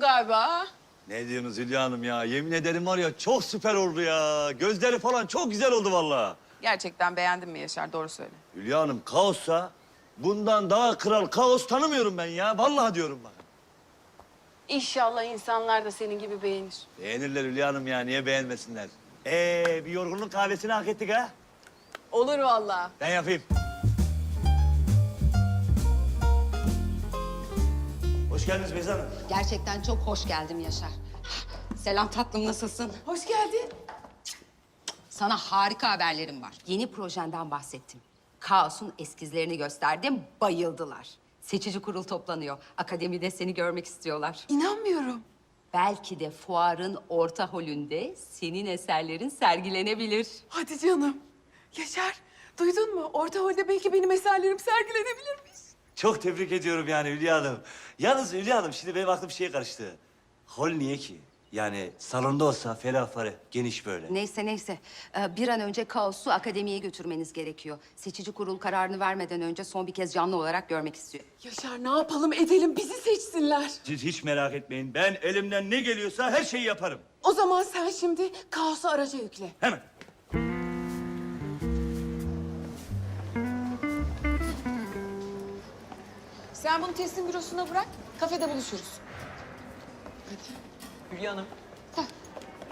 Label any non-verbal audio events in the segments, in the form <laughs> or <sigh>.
galiba. ha? Ne diyorsunuz Hülya Hanım ya? Yemin ederim var ya çok süper oldu ya. Gözleri falan çok güzel oldu vallahi. Gerçekten beğendin mi Yaşar? Doğru söyle. Hülya Hanım kaossa bundan daha kral kaos tanımıyorum ben ya. Vallahi diyorum bak. İnşallah insanlar da senin gibi beğenir. Beğenirler Hülya Hanım ya. Niye beğenmesinler? Ee bir yorgunluk kahvesini hak ettik ha. Olur vallahi. Ben yapayım. Hoş geldiniz Beyza Hanım. Gerçekten çok hoş geldim Yaşar. Selam tatlım nasılsın? Hoş geldin. Sana harika haberlerim var. Yeni projenden bahsettim. Kaos'un eskizlerini gösterdim, bayıldılar. Seçici kurul toplanıyor. Akademide seni görmek istiyorlar. İnanmıyorum. Belki de fuarın orta holünde senin eserlerin sergilenebilir. Hadi canım. Yaşar, duydun mu? Orta holde belki benim eserlerim sergilenebilirmiş. Çok tebrik ediyorum yani Hülya Hanım. Yalnız Hülya Hanım şimdi benim aklım şeye karıştı. Hol niye ki? Yani salonda olsa ferah ferah, geniş böyle. Neyse neyse. Ee, bir an önce Kaos'u akademiye götürmeniz gerekiyor. Seçici kurul kararını vermeden önce son bir kez canlı olarak görmek istiyor. Yaşar ne yapalım edelim bizi seçsinler. Siz hiç merak etmeyin. Ben elimden ne geliyorsa her şeyi yaparım. O zaman sen şimdi kaosu araca yükle. Hemen. Sen bunu teslim bürosuna bırak, kafede buluşuruz. Hülya Hanım.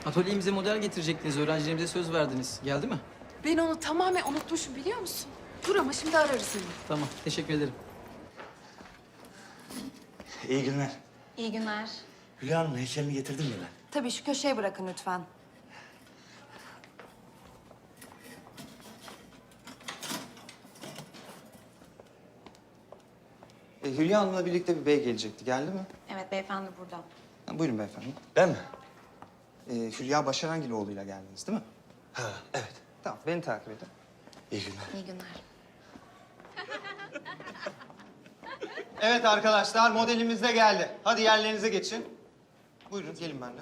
Atölyemize model getirecektiniz. Öğrencilerimize söz verdiniz. Geldi mi? Ben onu tamamen unutmuşum biliyor musun? Dur ama şimdi ararız seni. Tamam. Teşekkür ederim. İyi günler. İyi günler. Hülya Hanım heykelini getirdim mi ben? Tabii şu köşeye bırakın lütfen. E, Hülya Hanım'la birlikte bir bey gelecekti. Geldi mi? Evet beyefendi burada. Ha, buyurun beyefendi. Ben mi? E, Hülya Başarangiloğlu'yla geldiniz değil mi? Ha, evet. Tamam, beni takip edin. İyi günler. İyi günler. <laughs> Evet arkadaşlar, modelimiz de geldi. Hadi yerlerinize geçin. Buyurun, gelin benimle.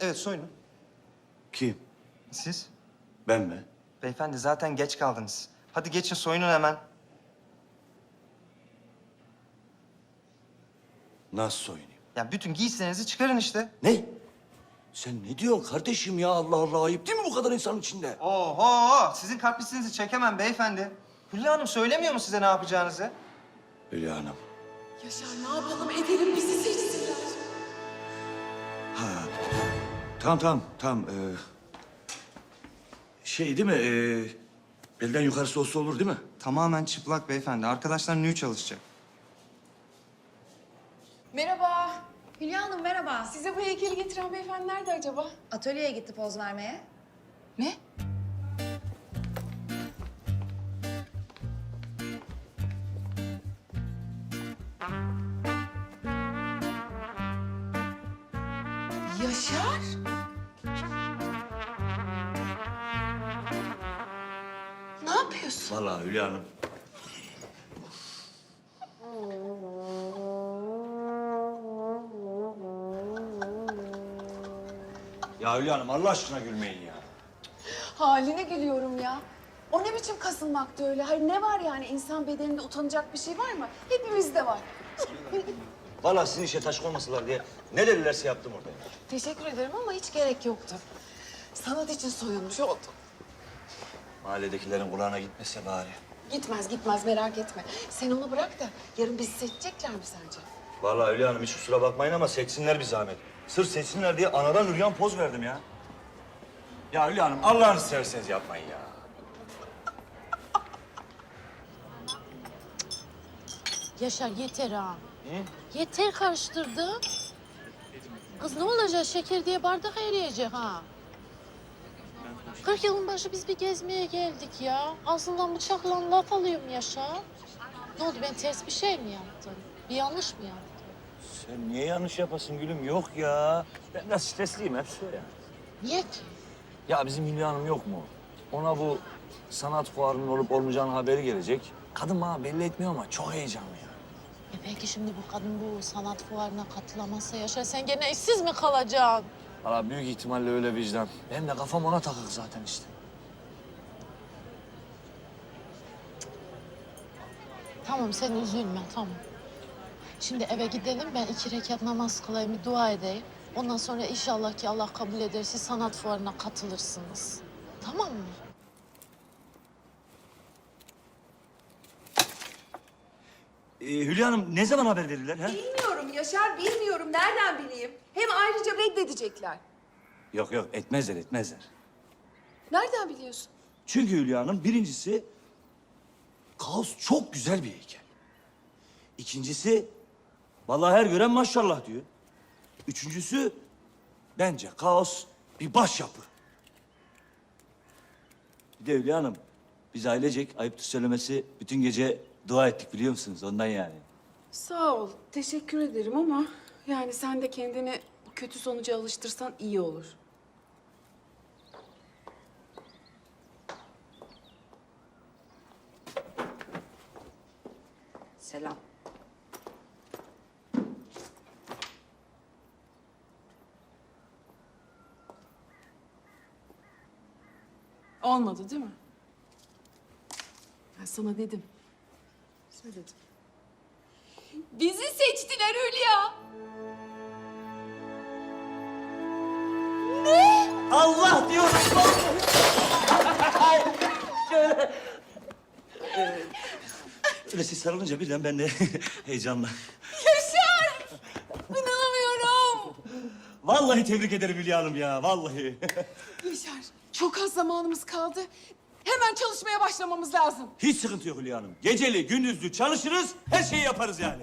Evet, soyunun. Kim? Siz? Ben mi? Beyefendi zaten geç kaldınız. Hadi geçin, soyunun hemen. Nasıl soyunayım? Ya bütün giysilerinizi çıkarın işte. Ne? Sen ne diyorsun kardeşim ya Allah Allah ayıp değil mi bu kadar insanın içinde? Oho! Sizin kaprisinizi çekemem beyefendi. Hülya Hanım söylemiyor mu size ne yapacağınızı? Hülya Hanım. Yaşar ne yapalım edelim bizi seçsinler. Ha. Tamam tamam tamam. Ee, şey değil mi? Ee, belden yukarısı olsa olur değil mi? Tamamen çıplak beyefendi. Arkadaşlar nü çalışacak. Merhaba. Hülya Hanım merhaba. Size bu heykeli getiren beyefendi nerede acaba? Atölyeye gitti poz vermeye. Ne? Yaşar? Vallahi Hülya Hanım. Ya Hülya Hanım Allah aşkına gülmeyin ya. Haline gülüyorum ya. O ne biçim kasılmaktı öyle? Hayır ne var yani? insan bedeninde utanacak bir şey var mı? Hepimizde var. <laughs> Vallahi sizin işe taş koymasalar diye ne dedilerse yaptım orada. Teşekkür ederim ama hiç gerek yoktu. Sanat için soyunmuş oldum. Mahalledekilerin kulağına gitmese bari. Gitmez gitmez merak etme. Sen onu bırak da yarın bizi seçecekler mi sence? Vallahi Hülya Hanım hiç kusura bakmayın ama seçsinler bir zahmet. Sırf seçsinler diye anadan üryan poz verdim ya. Ya Hülya Hanım Allah'ını severseniz yapmayın ya. Yaşar yeter ha. Yeter karıştırdın. Kız ne olacak şeker diye bardak eriyecek ha. 40 yılın başı biz bir gezmeye geldik ya. Ağzından bıçakla laf alıyorum Yaşar. Ne oldu ben ters bir şey mi yaptım? Bir yanlış mı yaptım? Sen niye yanlış yapasın gülüm? Yok ya. Ben biraz stresliyim hepsi o ya. Niye ki? Ya bizim Hülya Hanım yok mu? Ona bu sanat fuarının olup olmayacağının haberi gelecek. Kadın bana belli etmiyor ama çok heyecanlı ya. E belki şimdi bu kadın bu sanat fuarına katılamazsa Yaşar sen gene işsiz mi kalacaksın? Valla büyük ihtimalle öyle vicdan. Benim de kafam ona takık zaten işte. Tamam sen üzülme tamam. Şimdi eve gidelim ben iki rekat namaz kılayım bir dua edeyim. Ondan sonra inşallah ki Allah kabul eder siz sanat fuarına katılırsınız. Tamam mı? Ee, Hülya Hanım ne zaman haber verirler ha? Bilmiyorum Yaşar, bilmiyorum. Nereden bileyim? Hem ayrıca reddedecekler. Yok yok etmezler etmezler. Nereden biliyorsun? Çünkü Hülya Hanım birincisi kaos çok güzel bir heykel. İkincisi vallahi her gören maşallah diyor. Üçüncüsü bence kaos bir başyapı. Bir de Hülya Hanım biz ailecek ayıptır söylemesi bütün gece dua ettik biliyor musunuz ondan yani. Sağ ol, teşekkür ederim ama yani sen de kendini bu kötü sonuca alıştırsan iyi olur. Selam. Olmadı değil mi? Ben sana dedim. Söyledim. Bizi seçtiler Hülya. Allah diyorum. Şöyle. Ee, Öyle siz sarılınca birden ben de <laughs> heyecanla. Yaşar! İnanamıyorum. Vallahi tebrik ederim Hülya Hanım ya, vallahi. Yaşar, çok az zamanımız kaldı. Hemen çalışmaya başlamamız lazım. Hiç sıkıntı yok Hülya Hanım. Geceli, gündüzlü çalışırız, her şeyi yaparız yani.